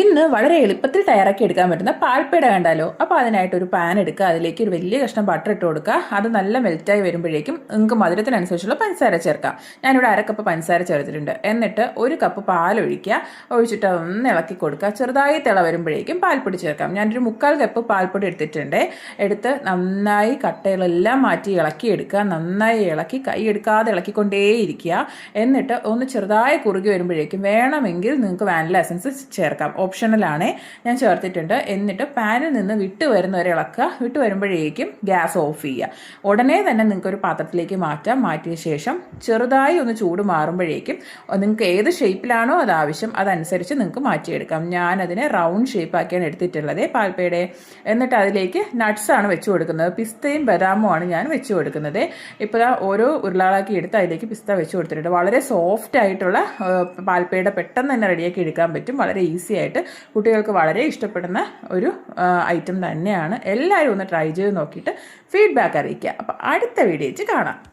ഇന്ന് വളരെ എളുപ്പത്തിൽ തയ്യാറാക്കി എടുക്കാൻ പറ്റുന്ന പാൽപ്പേട കണ്ടാലോ? അപ്പോൾ അതിനായിട്ട് ഒരു പാൻ എടുക്കുക. അതിലേക്ക് ഒരു വലിയ കഷ്ണം ബട്ടർ ഇട്ട് കൊടുക്കുക. അത് നല്ല മെൽറ്റായി വരുമ്പോഴേക്കും നിങ്ങൾക്ക് മധുരത്തിനനുസരിച്ചുള്ള പഞ്ചസാര ചേർക്കാം. ഞാനിവിടെ അര കപ്പ് പഞ്ചസാര ചേർത്തിട്ടുണ്ട്. എന്നിട്ട് ഒരു കപ്പ് പാൽ ഒഴിക്കുക ഒഴിച്ചിട്ട് ഒന്ന് ഇളക്കി കൊടുക്കുക. ചെറുതായി തിള വരുമ്പോഴേക്കും പാൽപ്പൊടി ചേർക്കാം. ഞാനൊരു മുക്കാൽ കപ്പ് പാൽപ്പൊടി എടുത്തിട്ടുണ്ട്. എടുത്ത് നന്നായി കട്ടകളെല്ലാം മാറ്റി ഇളക്കി എടുക്കുക. നന്നായി ഇളക്കി കൈ എടുക്കാതെ ഇളക്കിക്കൊണ്ടേയിരിക്കുക. എന്നിട്ട് ഒന്ന് ചെറുതായി കുറുകി വരുമ്പോഴേക്കും വേണമെങ്കിൽ നിങ്ങൾക്ക് വാനില എസൻസ് ചേർക്കാം. ഓപ്ഷണലാണ് ഞാൻ ചേർത്തിട്ടുണ്ട്. എന്നിട്ട് പാനിൽ നിന്ന് വിട്ട് വരുന്നവരെ ഇളക്കുക. വിട്ട് വരുമ്പോഴേക്കും ഗ്യാസ് ഓഫ് ചെയ്യുക. ഉടനെ തന്നെ നിങ്ങൾക്ക് ഒരു പാത്രത്തിലേക്ക് മാറ്റാം. മാറ്റിയ ശേഷം ചെറുതായി ഒന്ന് ചൂട് മാറുമ്പോഴേക്കും നിങ്ങൾക്ക് ഏത് ഷേപ്പിലാണോ അത് ആവശ്യം അതനുസരിച്ച് നിങ്ങൾക്ക് മാറ്റിയെടുക്കാം. ഞാനതിനെ റൗണ്ട് ഷേപ്പാക്കിയാണ് എടുത്തിട്ടുള്ളത്. പാൽപ്പയുടെ. എന്നിട്ട് അതിലേക്ക് നട്ട്സാണ് വെച്ച് കൊടുക്കുന്നത്. പിസ്തയും ബദാമും ആണ് ഞാൻ വെച്ച് കൊടുക്കുന്നത്. ഇപ്പോൾ ഓരോ ഉരുളാളാക്കി എടുത്ത് അതിലേക്ക് പിസ്ത വെച്ച് കൊടുത്തിട്ടുണ്ട്. വളരെ സോഫ്റ്റ് ആയിട്ടുള്ള പാൽപ്പയുടെ പെട്ടെന്ന് തന്നെ റെഡിയാക്കി എടുക്കാൻ പറ്റും. വളരെ ഈസി കുട്ടികൾക്ക് വളരെ ഇഷ്ടപ്പെടുന്ന ഒരു ഐറ്റം തന്നെയാണ്. എല്ലാവരും ഒന്ന് ട്രൈ ചെയ്ത് നോക്കിയിട്ട് ഫീഡ്ബാക്ക് അറിയിക്കുക. അപ്പോൾ അടുത്ത വീഡിയോ കാണാം.